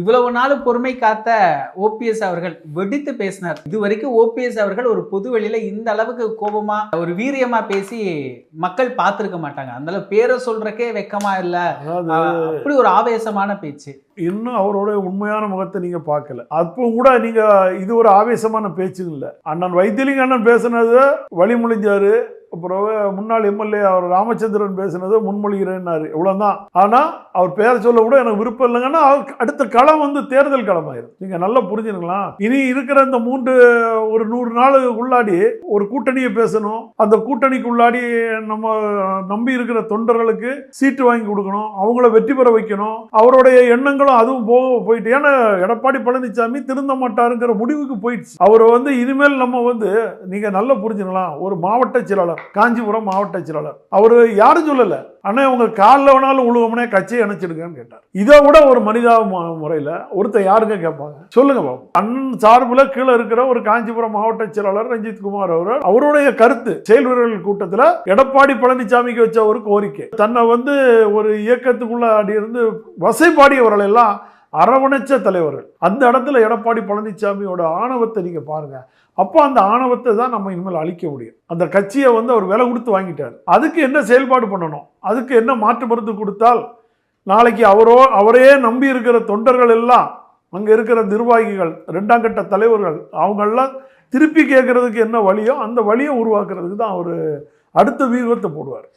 இவ்வளவு நாள் பொறுமை காத்த ஓபிஎஸ் அவர்கள் வெடித்து பேசினார். இது வரைக்கும் ஓபிஎஸ் அவர்கள் ஒரு பொது வெளியில இந்த அளவுக்கு கோபமா ஒரு வீரியமா பேசி மக்கள் பார்த்திருக்க மாட்டாங்க. அந்த அளவு பேரை சொல்றக்கே வெக்கமா இல்ல. அப்படி ஒரு ஆவேசமான பேச்சு. இன்னும் அவரோட உண்மையான முகத்தை நீங்க பார்க்கல. அப்போ கூட நீங்க இது ஒரு ஆவேசமான பேச்சு இல்லை. அண்ணன் வைத்திலிங்க அண்ணன் பேசுனது வழிமொழிஞ்சாரு பிறகு முன்னாள் எம்எல்ஏ அவர் ராமச்சந்திரன் பேசுனதை முன்மொழிகிறேன்னாரு. இவ்வளோதான் ஆனால் அவர் பேரை சொல்ல கூட எனக்கு விருப்பம் இல்லைங்கன்னா அடுத்த களம் வந்து தேர்தல் களம் ஆயிரும் நல்லா புரிஞ்சுக்கலாம் இனி இருக்கிற இந்த மூன்று ஒரு நூறு நாள் உள்ளாடி ஒரு கூட்டணியை பேசணும். அந்த கூட்டணிக்கு உள்ளாடி நம்ம நம்பி இருக்கிற தொண்டர்களுக்கு சீட்டு வாங்கி கொடுக்கணும். அவங்கள வெற்றி பெற வைக்கணும். அவருடைய எண்ணங்களும் அதுவும் போக போயிட்டு ஏன்னா எடப்பாடி பழனிசாமி திருந்த மாட்டாருங்கிற முடிவுக்கு போயிடுச்சு. அவர் வந்து இனிமேல் நம்ம வந்து நீங்கள் நல்லா புரிஞ்சுக்கலாம் ஒரு மாவட்ட செயலாளர் காஞ்சிபுரம் மாவட்ட செயலாளர். அவர் யாரும் சொல்லலை. ஆனால் உங்க காலில் வேணாலும் உழுவமனே கட்சியை இணைச்சிடுங்கன்னு கேட்டார். இதை விட ஒரு மனிதா முறையில் முறையில ஒருத்தர் யாருங்க கேட்பாங்க? சொல்லுங்க பாபு. அண்ணன் சார்பில் கீழே இருக்கிற ஒரு காஞ்சிபுரம் மாவட்ட செயலாளர் ரஞ்சித் குமார் அவர் அவருடைய கருத்து செயல் வீரர்கள் கூட்டத்தில் எடப்பாடி பழனிசாமிக்கு வச்ச ஒரு கோரிக்கை. தன்னை வந்து ஒரு இயக்கத்துக்குள்ள அடி இருந்து வசைப்பாடியவர்கள் எல்லாம் அரவணைச்ச தலைவர்கள். அந்த இடத்துல எடப்பாடி பழனிசாமியோட ஆணவத்தை நீங்கள் பாருங்கள் அப்போ அந்த ஆணவத்தை தான் நம்ம இனிமேல் அழிக்க முடியும். அந்த கட்சியை வந்து அவர் விலை கொடுத்து வாங்கிட்டார். அதுக்கு என்ன செயல்பாடு பண்ணணும்? அதுக்கு என்ன மாற்று மருந்து கொடுத்தால்? நாளைக்கு அவரோ அவரே நம்பி இருக்கிற தொண்டர்கள் எல்லாம் அங்கே இருக்கிற நிர்வாகிகள் ரெண்டாம் கட்ட தலைவர்கள் அவங்கெல்லாம் திருப்பி கேட்குறதுக்கு என்ன வழியோ அந்த வழியை உருவாக்குறதுக்கு தான் அவர் அடுத்த வியூகத்தை போடுவார்.